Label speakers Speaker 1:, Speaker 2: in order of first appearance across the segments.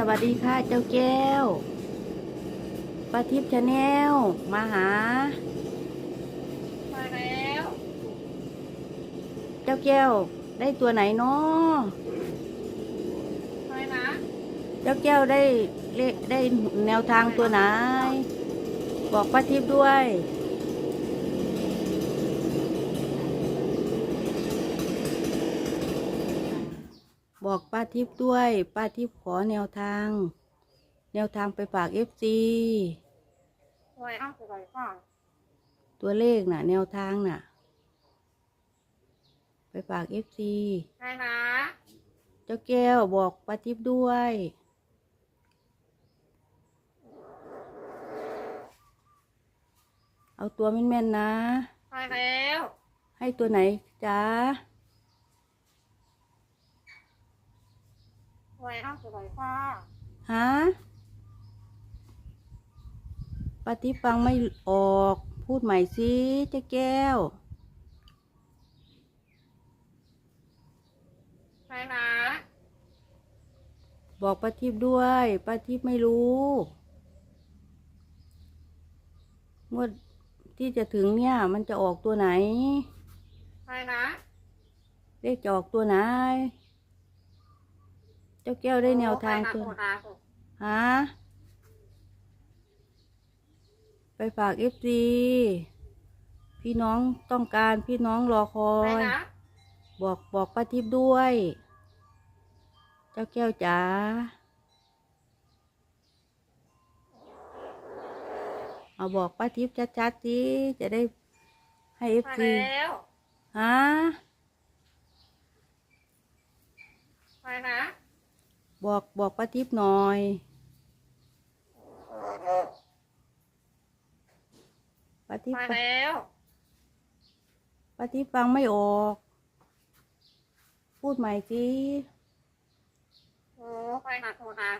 Speaker 1: สวัสดีค่ะเจ้าแก้วป้าทิพย์ชาแนลมาหา
Speaker 2: มาแล้ว
Speaker 1: เจ้าแก้ว ได้ตัวไหนเนาะ
Speaker 2: ไปนะ
Speaker 1: เจ้าแก้วได้เลขได้แนวทางตัวไหน บอกป้าทิพย์ด้วย บอกป้าทิพย์ด้วย ป้าทิพย์ขอแนวทาง แนวทางไปฝากเอฟซี
Speaker 2: ไว้เอาไปก่อน
Speaker 1: ตัวเลขน่ะ แนวทางน่ะ ไปฝากเอฟซี
Speaker 2: ไปนะ
Speaker 1: เจ้าแก้วบอกป้าทิพย์ด้วย เอาตัวแม่นๆนะ
Speaker 2: ไปแล้ว
Speaker 1: ให้ตัวไหนจ๊ะ
Speaker 2: ไว้เอาไปก่อน
Speaker 1: ฮะป้าทิพย์ฟังไม่ออก พูดใหม่สิเจ้าแก้ว
Speaker 2: ไปนะ
Speaker 1: บอกป้าทิพย์ด้วยป้าทิพย์ไม่รู้งวดที่จะถึงเนี่ย มันจะออกตัวไหน
Speaker 2: ไปนะ
Speaker 1: เลขจะออกตัวไหนเจ้าแก้วได้แนวทางตัว
Speaker 2: ไปนะ
Speaker 1: ฮะไปฝากเอฟซีพี่น้องต้องการพี่น้องรอคอ
Speaker 2: ไป
Speaker 1: ย
Speaker 2: นะ
Speaker 1: บอกบอกป้าทิพย์ด้วย เจ้าแก้วจ๋าเอาบอกป้าทิพย์ชัดๆสิจะได้ให้เอฟ
Speaker 2: ไป
Speaker 1: ซี
Speaker 2: แล้ว
Speaker 1: ฮะ
Speaker 2: ไปนะ
Speaker 1: บอกบอกป้าทิพย์หน่อย ป้าทิพ
Speaker 2: ไป
Speaker 1: ย์
Speaker 2: แล้ว
Speaker 1: ป้าทิพย์ฟังไม่ออก พูดใหม่สิ
Speaker 2: โอ้ไปนะโทรนา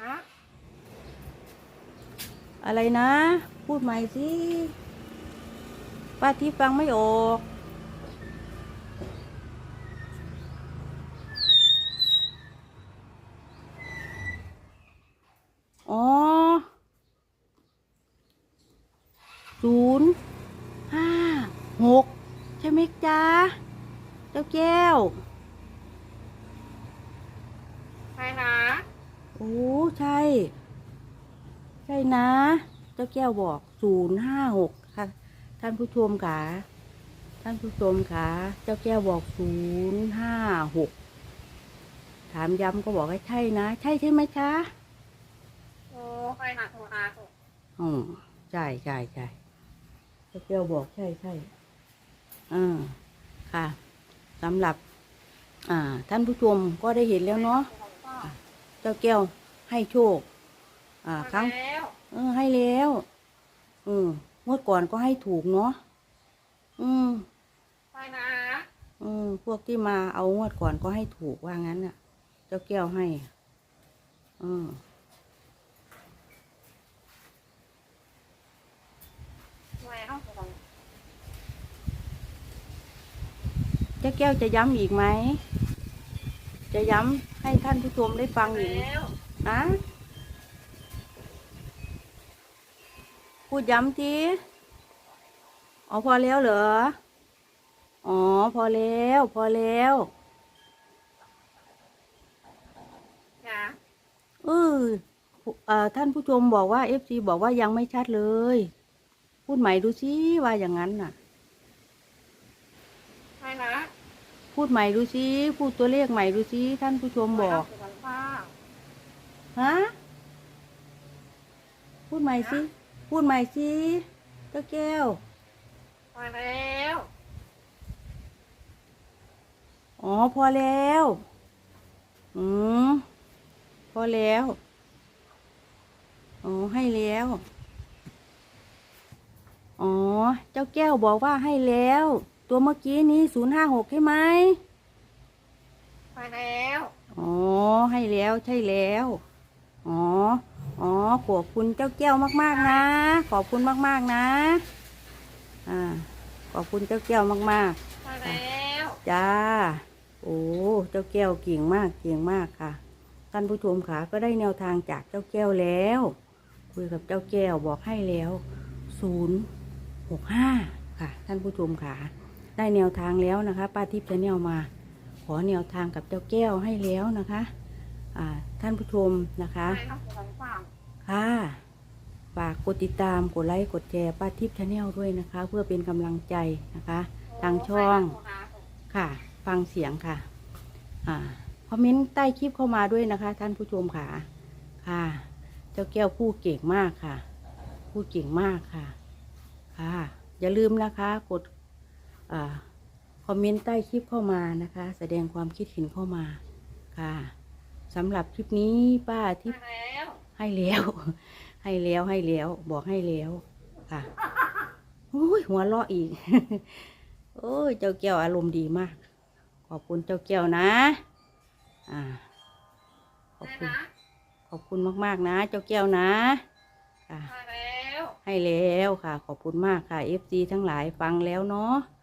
Speaker 2: ฮะ
Speaker 1: อะไรนะ พูดใหม่สิป้าทิพย์ฟังไม่ออก อ๋อ ศูนย์ห้าหกใช่ไหมจ๊ะ เจ้าแก้ว
Speaker 2: ไปนะ
Speaker 1: โอ้ ใช่ ใช่นะ เจ้าแก้วบอกศูนย์ห้าหกค่ะ ท่านผู้ชมค่ะ ท่านผู้ชมค่ะ เจ้าแก้วบอกศูนย์ห้าหกถามย้ำก็บอกว่าใช่นะ ใช่ใช่ไหมคะ
Speaker 2: โอ้ไปนะโทรนา
Speaker 1: อ๋อใช่ใช่ใช่ เจ้าแก้วบอกใช่ใช่อ่าค่ะสำหรับ อ่า ท่านผู้ชมก็ได้เห็นแล้วเนาะเจ้าแก้วให้โชค อ่า ครั้ง
Speaker 2: แล้ว
Speaker 1: เออ ให้แล้วอืมงวดก่อนก็ให้ถูกเนาะอืม
Speaker 2: ไปนะ
Speaker 1: อืมพวกที่มาเอางวดก่อนก็ให้ถูกว่างั้นน่ะ เจ้าแก้วให้อืม
Speaker 2: ไว้เอาไปก่อน
Speaker 1: เจ้า แก้วจะย้ำอีกไหม จะย้ำให้ท่านผู้ชมได้ฟังอีกไหม
Speaker 2: แล้ว
Speaker 1: อะพูดย้ำทีอ๋อพอแล้วเหรอ อ๋อพอแล้ว พอแล้ว
Speaker 2: จ้ะ
Speaker 1: เออเอ่อท่านผู้ชมบอกว่าเอฟซีบอกว่ายังไม่ชัดเลย พูดใหม่ดูสิว่าอย่างนั้นน่ะ
Speaker 2: ไปนะ
Speaker 1: พูดใหม่ดูสิพูดตัวเลขใหม่ดูสิท่านผู้ชมบอก
Speaker 2: ไว้เอาไปก่อน
Speaker 1: ฮะ พูดใหม่สิ พูดใหม่สิเจ้าแก้ว
Speaker 2: ไปแล้ว
Speaker 1: อ๋อ พอแล้ว อืม พอแล้ว อ๋อ ให้แล้ว อ๋อ เจ้าแก้วบอกว่าให้แล้ว ตัวเมื่อกี้นี้ศูนย์ห้าหกใช่ไหม
Speaker 2: ไปแล้ว
Speaker 1: อ๋อ ให้แล้วใช่แล้ว อ๋อ อ๋อ ขอบคุณเจ้าแก้วมาก ๆ นะ ขอบคุณมาก ๆ นะ อ่า ขอบคุณเจ้าแก้วมาก
Speaker 2: ไปแล้ว
Speaker 1: ๆ จ้า โอ้ เจ้าแก้วเก่งมาก เก่งมากค่ะ ท่านผู้ชมค่ะก็ได้แนวทางจากเจ้าแก้วแล้ว คุยกับเจ้าแก้วบอกให้แล้วศูนย์หกห้าค่ะ ท่านผู้ชมค่ะ ได้แนวทางแล้วนะคะ ป้าทิพย์จะแนวมา ขอแนวทางกับเจ้าแก้วให้แล้วนะคะอ่าท่านผู้ชมนะคะ
Speaker 2: ไปนักของฟัง
Speaker 1: ค่ะฝากกดติดตามกดไลค์กดแชร์ป้าทิพย์ชาแนลด้วยนะคะ เพื่อเป็นกำลังใจนะคะ ทางช่องค่ะ ฟังเสียงค่ะอ่าคอมเมนต์ใต้คลิปเข้ามาด้วยนะคะ ท่านผู้ชมค่ะค่ะ เจ้าแก้วพูดเก่งมากค่ะพูดเก่งมากค่ะ ค่ะ อย่าลืมนะคะ กดอ่า คอมเมนต์ใต้คลิปเข้ามานะคะ แสดงความคิดเห็นเข้ามาค่ะสำหรับคลิปนี้ป้าทิพย์
Speaker 2: มาแล้ว
Speaker 1: ให้แล้ว ให้แล้วให้แล้ว บอกให้แล้วค่ะโอ้ยหัวเราะอีก โอ้ยเจ้าแก้วอารมณ์ดีมาก ขอบคุณเจ้าแก้วนะ อ่า ขอบ
Speaker 2: ได้
Speaker 1: คุณ
Speaker 2: นะ
Speaker 1: ขอบคุณมาก ๆ นะ เจ้าแก้วนะค่ะ
Speaker 2: มาแล้ว
Speaker 1: ให้แล้วค่ะ ขอบคุณมากค่ะเอฟซีทั้งหลายฟังแล้วเนาะอ่า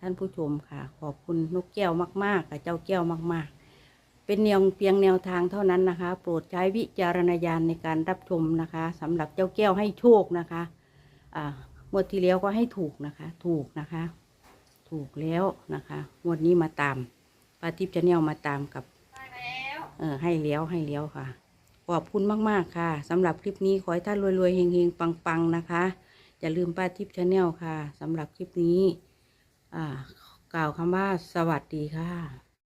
Speaker 1: ท่านผู้ชมค่ะ ขอบคุณนกแก้วมากๆค่ะเจ้าแก้วมาก ๆ เป็นแนวเพียงแนวทางเท่านั้นนะคะ โปรดใช้วิจารณญาณในการรับชมนะคะสำหรับเจ้าแก้วให้โชคนะคะอ่างวดที่แล้วก็ให้ถูกนะคะ ถูกนะคะ ถูกแล้วนะคะงวดนี้มาตามปาทิพย์จะแนวมาตามกับ
Speaker 2: มาแล้ว
Speaker 1: เออให้แล้วให้แล้วค่ะ ขอบคุณมาก ๆ ค่ะสำหรับคลิปนี้ขอให้ท่านรวย ๆ เฮง ๆ ปัง ๆ นะคะ อย่าลืมป้าทิพย์ชาแนลค่ะสำหรับคลิปนี้อ่า กล่าวคำว่าสวัสดีค่ะ